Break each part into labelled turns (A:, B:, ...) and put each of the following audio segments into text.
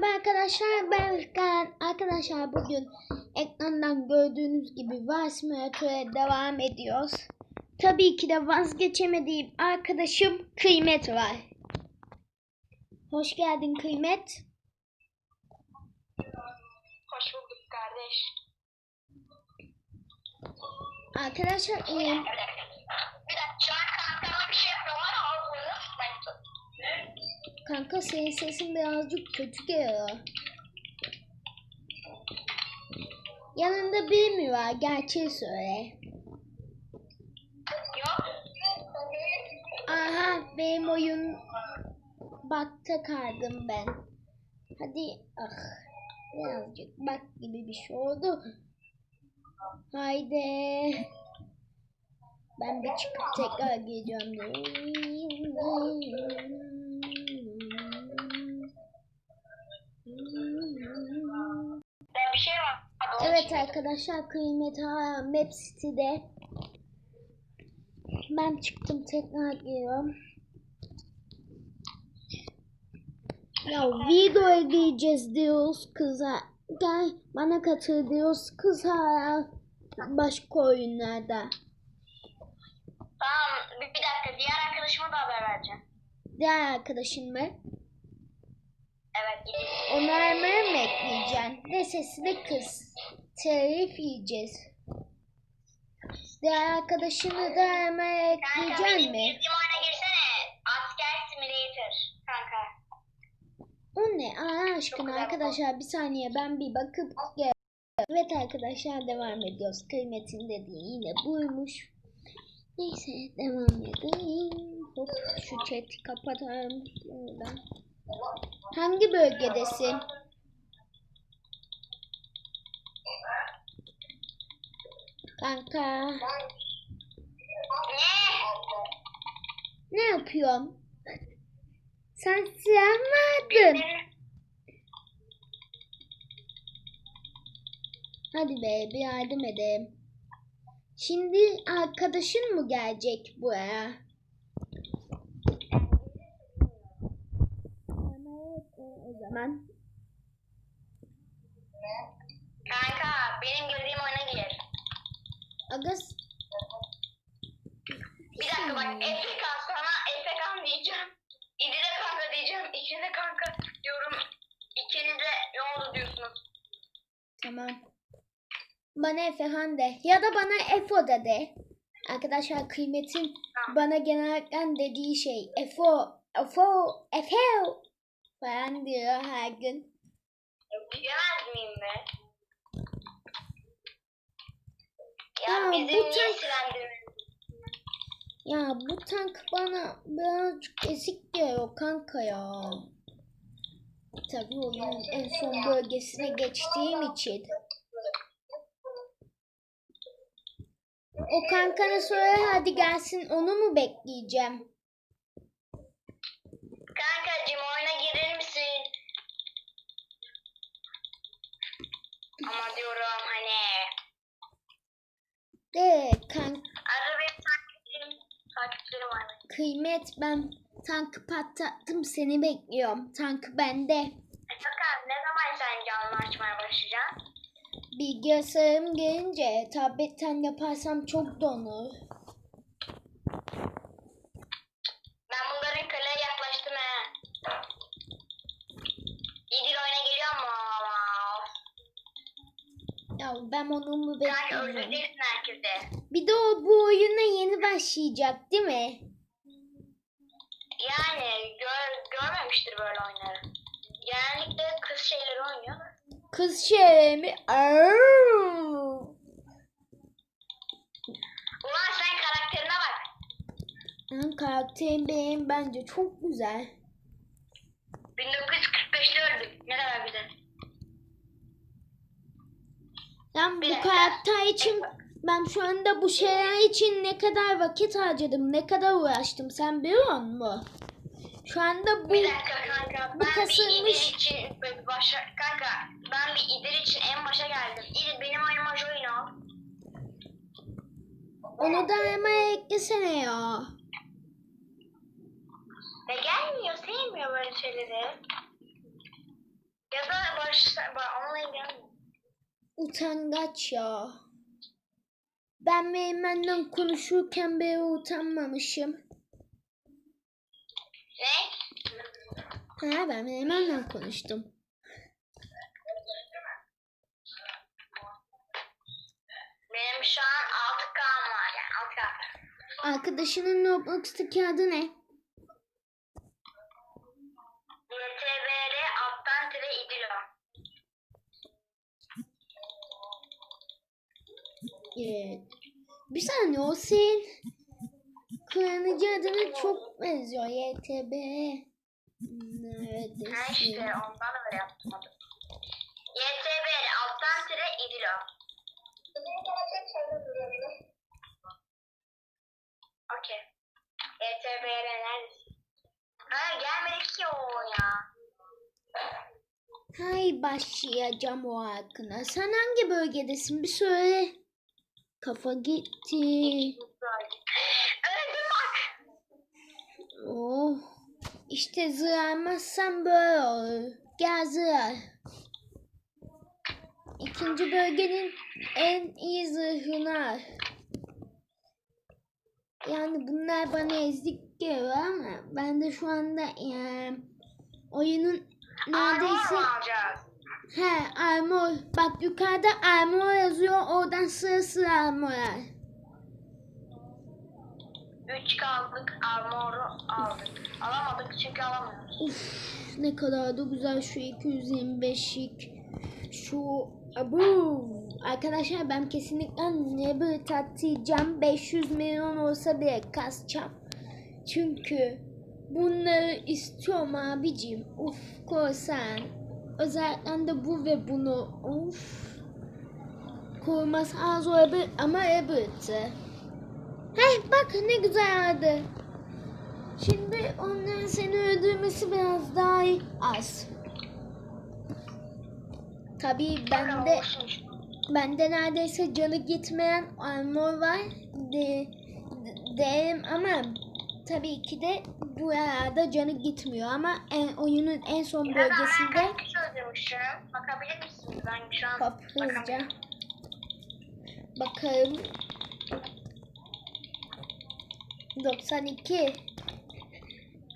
A: Merhaba arkadaşlar ben Özkan. Arkadaşlar bugün ekrandan gördüğünüz gibi Simulator'a devam ediyoruz. Tabii ki de vazgeçemediğim arkadaşım Kıymet var. Hoş geldin Kıymet.
B: Hoş bulduk kardeş.
A: Arkadaşlar e,
B: Bir dakika şu an kankama bir şey yapıyorlar ağzını sıkmayın.
A: Kanka senin sesin birazcık kötü geliyor. Yanında biri mi var? Gerçeği söyle. Aha benim oyun bakta kaldım ben. Hadi ah birazcık bak gibi bir şey oldu. Haydi. Ben bir çıkıp tekrar geleceğim.
B: Ben bir şey var.
A: Evet arkadaşlar kıymet hala Map City'de. Ben çıktım tekrar geliyorum. Ya videoya gireceğiz diyoruz kıza. Gel bana katıl diyoruz kız hala başka oyunlarda.
B: Tamam bir, bir dakika diğer arkadaşıma da haber vereceğim.
A: Diğer arkadaşın mı?
B: Evet.
A: Hemen mı ekleyeceksin? Ne sesli kız. Telif yiyeceğiz. Diğer arkadaşını da hemen ekleyeceksin mi?
B: oyuna girsene. Asker Simulator. Kanka.
A: O ne? Allah aşkına arkadaşlar bir saniye ben bir bakıp gel. Evet arkadaşlar devam ediyoruz. Kıymetin dediği yine buymuş. Neyse devam edelim. Hop şu chat'i kapatalım. Şuradan. Hangi bölgedesin? Kanka.
B: Ne?
A: Yapıyorum? Sen silah mı aldın? Hadi be bir yardım edeyim. Şimdi arkadaşın mı gelecek buraya? Evet, zaman.
B: Kanka benim girdiğim oyuna gir.
A: Agas
B: Bir dakika bak Efekan sana Efekan diyeceğim. İdile kanka diyeceğim. İkinize kanka diyorum. İkinize ne oldu diyorsunuz.
A: tamam. Bana Efehan de ya da bana Efo da de. Arkadaşlar kıymetin bana genellikle dediği şey Efo, Efo, Efo falan diyor her gün.
B: Diyemez miyim be?
A: Ya
B: Ya, bizim niye
A: tank-? Ya bu tank bana birazcık ezik geliyor kanka ya. Tabii oyunun en son bölgesine geçtiğim için. O kankana söyle hadi gelsin onu mu bekleyeceğim?
B: Kankacığım oyuna girer misin? Ama diyorum hani
A: De kank
B: arada benim takipçilerim, takipçilerim var.
A: kıymet ben tankı patlattım seni bekliyorum. Tank bende.
B: Efekan ne zaman sen canlı açmaya başlayacaksın?
A: Bilgisayarım gelince tabletten yaparsam çok donur.
B: Ben bunların kaleye yaklaştım he. İdil oyuna geliyor mu?
A: Ya ben onu mu
B: Kanka
A: bekliyorum?
B: öldüreceksin herkese.
A: Bir de o bu oyuna yeni başlayacak değil mi?
B: Yani gör, görmemiştir böyle oyunları. Genellikle kız şeyleri oynuyor.
A: Kız şey mi?
B: Ulan sen karakterine bak.
A: Lan karakterim benim bence çok güzel.
B: 1945'te öldük. Ne kadar güzel.
A: Ben
B: Bir
A: bu karakter için ben şu anda bu şeyler için ne kadar vakit harcadım, ne kadar uğraştım sen biliyor musun? Şu anda bu
B: Bir dakika kanka.
A: bu
B: Ben bir
A: kasılmış.
B: İdil için böyle başa... Kanka ben bir İdil için en başa geldim. İdil benim oyunuma join ol.
A: onu da hemen eklesene ya.
B: Ya gelmiyor, sevmiyor böyle şeyleri. baş bak onunla ilgilenmiyorum.
A: Utangaç ya. Ben Meymen'le konuşurken beri utanmamışım.
B: Ne?
A: Ha ben Meymen'le konuştum.
B: Benim şu an 6 kan var yani 6 kan.
A: Arkadaşının Roblox'taki adı ne? Ee, bir saniye o senin kullanıcı adına çok benziyor. YTB.
B: Ha
A: Neredesin?
B: işte ondan öyle yaptım adı. YTBR alttan tire idilo. Bizim şeyde. Okey. YTBR neredesin? Ha gelmedi ki o ya.
A: Hay başlayacağım o akına. Sen hangi bölgedesin? Bir söyle. Kafa gitti.
B: Öldüm bak.
A: Oh. İşte zıralmazsan böyle olur. Gel zırar. İkinci bölgenin en iyi zırhını al. Yani bunlar bana ezik geliyor ama ben de şu anda yani oyunun neredeyse
B: Armor mu alacağız?
A: He armor bak yukarıda armor yazıyor oradan sıra sıra armor al.
B: 3 kaldık armoru aldık. Alamadık çünkü alamıyoruz.
A: Uf, ne kadar da güzel şu 225'lik. Şu abu. Arkadaşlar ben kesinlikle ne bir tatlayacağım. 500 milyon olsa bile kasacağım. Çünkü bunları istiyorum abicim. Uf korsan. Özellikle de bu ve bunu. Uf. Koruması az olabilir ama elbette. Heh bak ne güzel adı. Şimdi onların seni öldürmesi biraz daha az. Tabii bende bende neredeyse canı gitmeyen armor var. De, de- ama tabii ki de bu arada canı gitmiyor ama en, oyunun en son bölgesinde
B: öldürmüşüm? Bakabilir misiniz? Ben şu an bakamıyorum.
A: bakalım 92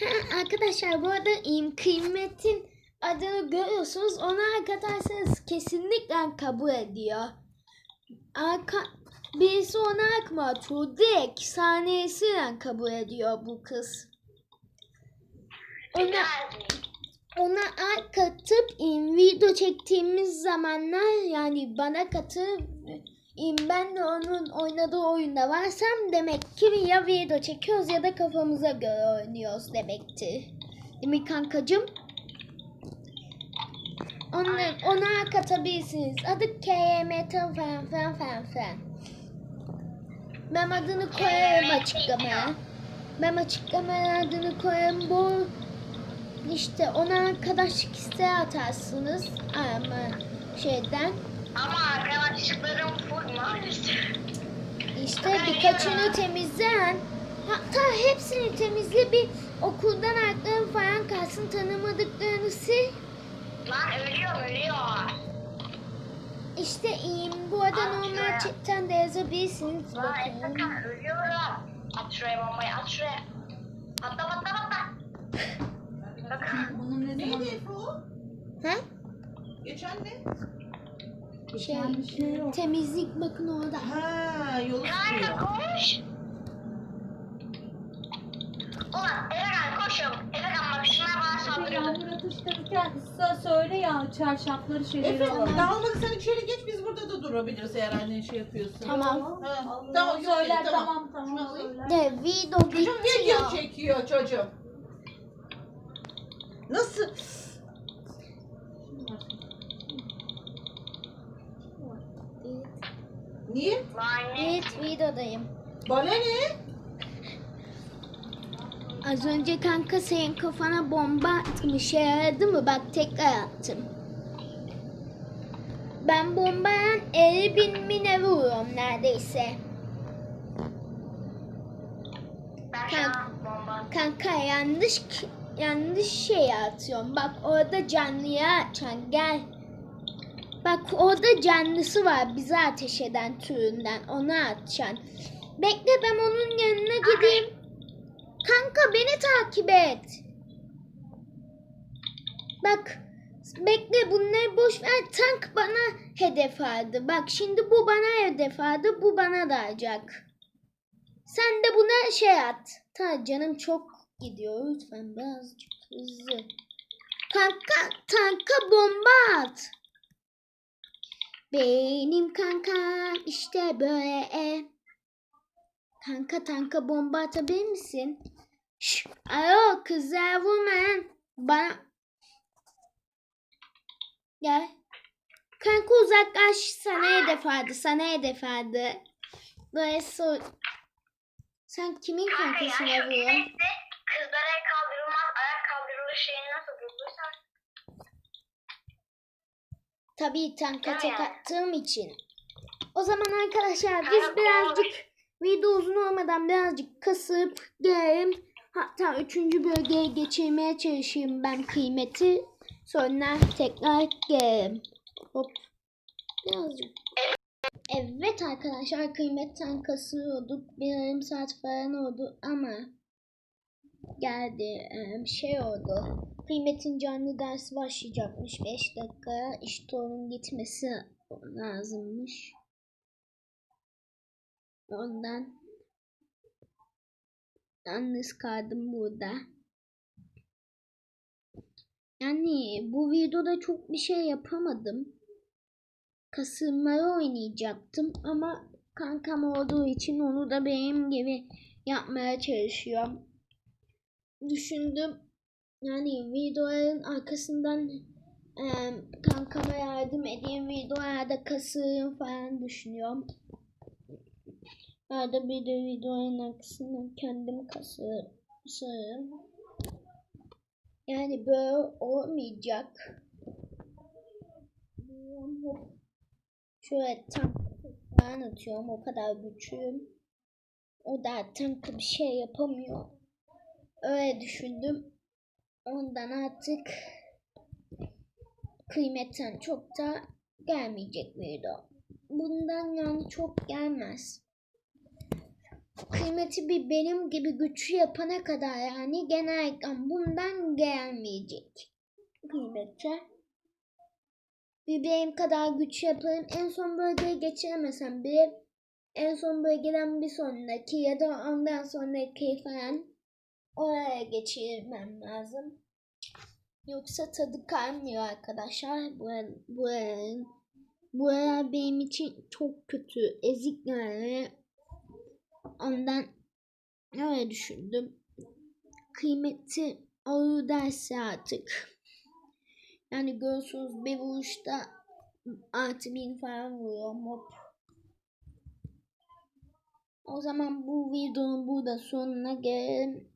A: Ha, arkadaşlar bu arada im kıymetin adını görüyorsunuz. Ona arkadaşlarınız kesinlikle kabul ediyor. Arka, birisi ona akma atıyor. Direkt saniyesiyle kabul ediyor bu kız. Ona. Ona katıp video çektiğimiz zamanlar yani bana katıp ben de onun oynadığı oyunda varsam demek ki ya video çekiyoruz ya da kafamıza göre oynuyoruz demektir. Değil mi kankacım? Onu, ona katabilirsiniz. Adı KMT falan falan falan falan. Ben adını koyarım açıklamaya. Ben açıklamaya adını koyarım. Bu işte ona arkadaşlık isteği atarsınız. Ama şeyden.
B: Ama arkadaşlıklarım full maalesef.
A: İşte birkaçını temizleyen hatta hepsini temizle bir okuldan aklın falan kalsın tanımadıklarını sil.
B: Lan ölüyorum ölüyor.
A: İşte iyiyim. Bu arada normal chatten de yazabilirsiniz.
B: Lan. Efekan ölüyorum. At şuraya bombayı at şuraya. Patla patla patla.
C: Bunun ne zaman
D: Neydi Efe o?
A: Ha?
D: Geçen ne?
A: Şey,
C: şey yok.
A: temizlik bakın orada.
D: Ha yolu
B: Kanka
D: tutuyor.
B: koş. Ulan Efekan koş çabuk. Efekan bak şunlar bana
C: Şey,
B: saldırıyor.
C: yağmur atıştırırken size söyle ya çarşafları şeyleri
D: Efe
C: alalım.
D: dağılmadı sen içeri geç biz burada da durabiliriz eğer annen şey yapıyorsa.
A: Tamam.
D: Ha,
C: Tamam,
D: tamam yok
C: söyler
D: değil,
C: tamam
D: Şunu
C: tamam
D: alayım.
A: De video
D: Çocuğum video çekiyor çocuğum. Nasıl? Niye?
A: Evet videodayım.
D: Bana ne?
A: Az önce kanka senin kafana bomba atmış yaradı mı? Bak tekrar attım. Ben bombayan 50 bin mi ne vuruyorum neredeyse.
B: Bomba.
A: Kanka yanlış yanlış şey atıyorum. Bak orada canlıya açan gel. Bak orada canlısı var bize ateş eden türünden. Onu atacaksın. Bekle ben onun yanına gideyim. Kanka beni takip et. Bak bekle bunları boş ver. Tank bana hedef aldı. Bak şimdi bu bana hedef aldı. Bu bana dalacak. Sen de buna şey at. Ta canım çok gidiyor. Lütfen birazcık hızlı. Kanka tanka bomba at. Benim kankam işte böyle. Kanka tanka bomba atabilir misin? Şş, alo kızlar vurma. Bana... Gel. Kanka uzaklaş. Sana hedef aldı. Sana hedef aldı. Böyle sor... Sen kimin
B: Kanka
A: kankasına vuruyorsun?
B: Kızlara el kaldırılmaz, ayak kaldırılır şeyini nasıl bulduysan.
A: Tabii tanka tek attığım için. O zaman arkadaşlar
B: Kanka,
A: biz birazcık video uzun olmadan birazcık kasıp gelelim. Hatta üçüncü bölgeye geçirmeye çalışayım ben kıymeti. Sonra tekrar gelelim. Hop. Birazcık. Evet arkadaşlar kıymetten kasıyorduk. Bir yarım saat falan oldu ama geldi eee, şey oldu. Kıymetin canlı dersi başlayacakmış 5 dakika. İşte onun gitmesi lazımmış. Ondan yalnız kaldım burada. Yani bu videoda çok bir şey yapamadım. Kasılmayı oynayacaktım ama kankam olduğu için onu da benim gibi yapmaya çalışıyorum. Düşündüm yani videoların arkasından eee kankama yardım edeyim videolarda kasırım falan düşünüyorum. Arada bir de videonun arkasından kendim kasırım. Yani böyle olmayacak. Şöyle tam falan atıyorum o kadar güçlüyüm. O da tank bir şey yapamıyor. Öyle düşündüm. Ondan artık kıymetten çok da gelmeyecek video. Bundan yani çok gelmez. Kıymeti bir benim gibi güçlü yapana kadar yani genellikle bundan gelmeyecek. Kıymete. Bir benim kadar güçlü yaparım. En son bölgeye geçiremesem bile en son bölgeden bir sonraki ya da ondan sonraki falan oraya geçirmem lazım. Yoksa tadı kalmıyor arkadaşlar. Bu bu bu benim için çok kötü. Ezik yani. Ondan öyle düşündüm. Kıymeti olur derse artık. Yani görüyorsunuz bir vuruşta artı bin falan vuruyorum hop. O zaman bu videonun burada sonuna gelelim.